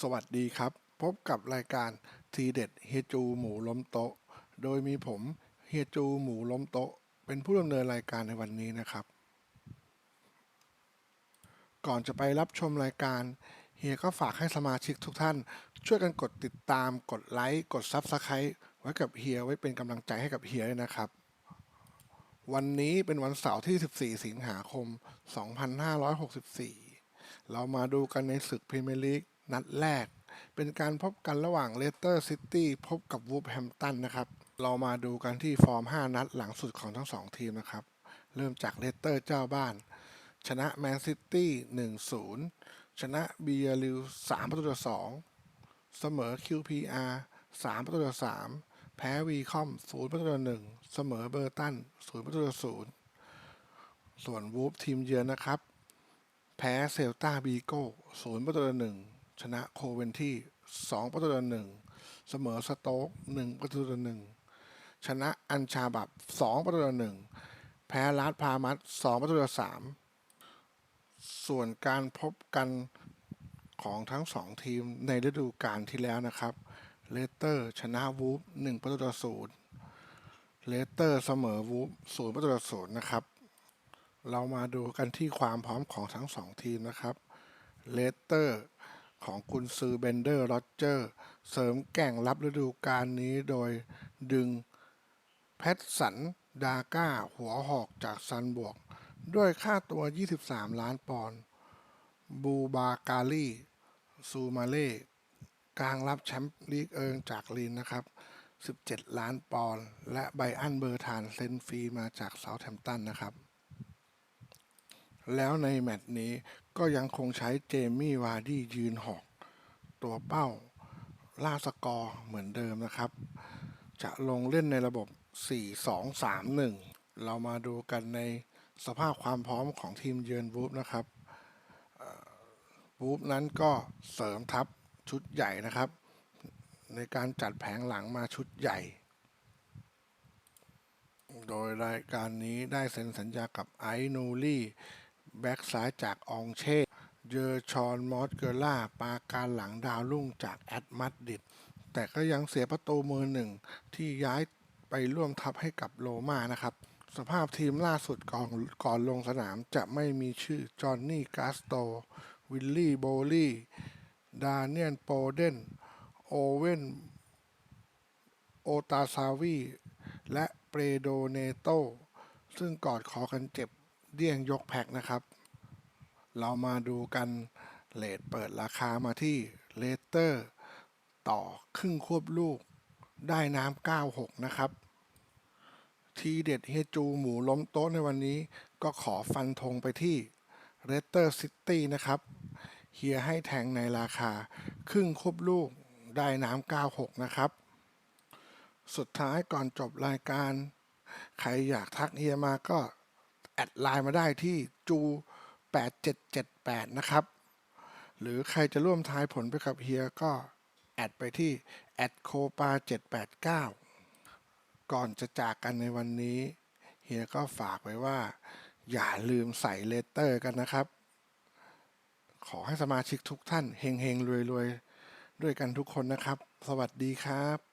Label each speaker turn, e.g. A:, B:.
A: สวัสดีครับ พบกับรายการทีเด็ดเฮจูหมูล้มโต๊ะ โดยมีผมเฮจูหมูล้มโต๊ะ เป็นผู้ดำเนินรายการในวันนี้นะครับ ก่อนจะไปรับชมรายการเฮียก็ฝากให้สมาชิกทุกท่าน ช่วยกันกดติดตาม กดไลค์กดซับสไครต์ไว้กับเฮียไว้เป็นกำลังใจให้กับเฮียด้วยนะครับ วันนี้เป็นวันเสาร์ที่ 14 สิงหาคม 2564 เรามาดูกันในศึกพรีเมียร์ลีก นัดแรก เป็นการพบกันระหว่างเลสเตอร์ซิตี้พบกับวูฟแฮมตันนะครับ เรามาดูกันที่ฟอร์ม 5 นัดหลังสุดของทั้งสองทีมนะครับ เริ่มจากเลสเตอร์เจ้าบ้าน ชนะแมนซิตี้1-0 ชนะเบียริว3ประตูต่อ2เสมอ QPR 3ประตูต่อ3แพ้วีคอม0ประตูต่อ1เสมอเบอร์ตัน0ประตูต่อ0ส่วนวูฟทีมเยือนนะครับ แพ้เซลตาบีโก้ศูนย์ประตูต่อหนึ่ง ชนะโคเวนที่สองประตูต่อหนึ่งเสมอสโต๊กหนึ่งประตูต่อหนึ่งชนะอัญชาบับสองประตูต่อหนึ่งแพ้ลาดพามัสสองประตูต่อสามส่วนการพบกันของทั้งสองทีมในฤดูกาลที่แล้วนะครับเลสเตอร์ชนะวูฟหนึ่งประตูต่อศูนย์เลสเตอร์เสมอวูฟศูนย์ประตูต่อศูนย์นะครับ เรามาดูกันที่ความพร้อมของทั้งสองทีมนะครับ เลสเตอร์ ของกุนซือเบนเดอร์โรเจอร์ เสริมแก่งรับฤดูกาลนี้โดยดึงแพทสันดาก้า หัวหอกจากซันบวก ด้วยค่าตัว 23 ล้านปอนด์บูบาการีซูมาเล่กลางรับแชมป์ลีกเอิงจากลีนนะครับ 17 ล้านปอนด์และไบอันเบอร์ทานเซนฟรีมาจากเซาท์แฮมป์ตันนะครับ แล้วในแมตช์นี้ก็ยังคงใช้เจมี่วาร์ดี้ยืนหอก ตัวเป้าล่าสกอร์เหมือนเดิมนะครับ จะลงเล่นในระบบ 4-2-3-1 เรามาดูกันในสภาพความพร้อมของทีมเยือนวูฟนะครับเอ่อวูฟนั้นก็เสริมทัพชุดใหญ่นะครับ ในการจัดแผงหลังมาชุดใหญ่ โดยรายการนี้ได้เซ็นสัญญากับไอโนลี่ แบ็กซ้ายจากอองเช่ เยอร์ชอนมอสเกอล่าปาการหลังดาวรุ่งจากแอตมัดดิดแต่ก็ยังเสียประตูมือหนึ่งที่ย้ายไปร่วมทัพให้กับโรม่านะครับ สภาพทีมล่าสุดก่อนก่อนลงสนามจะไม่มีชื่อ จอห์นนี่กาสโต วิลลี่โบลี่ ดาเนียนโปเดน โอเวนโอตาซาวี และเปรโดเนโต ซึ่งกอดคอกันเจ็บ เดี่ยงยกแพ็กนะครับ เรามาดูกันเลทเปิดราคามาที่เลสเตอร์ ต่อครึ่งควบลูก ได้น้ำ96 นะครับ ทีเด็ดเฮจูหมูล้มโต๊ะในวันนี้ ก็ขอฟันธงไปที่เรสเตอร์ซิตี้นะครับ เฮียให้แทงในราคาครึ่งควบลูกได้น้ำ96 นะครับ สุดท้ายก่อนจบรายการ ใครอยากทักเฮียมาก็ ดไลน์มาได้ที่จู8778 นะครับ หรือใครจะร่วมทายผลไปกับเฮียก็ แอดไปที่แอดโคปา789 ก่อนจะจากกันในวันนี้ เฮียก็ฝากไว้ว่า อย่าลืมใส่เลตเตอร์กันนะครับ ขอให้สมาชิกทุกท่านเฮงๆรวยๆด้วยกันทุกคนนะครับ สวัสดีครับ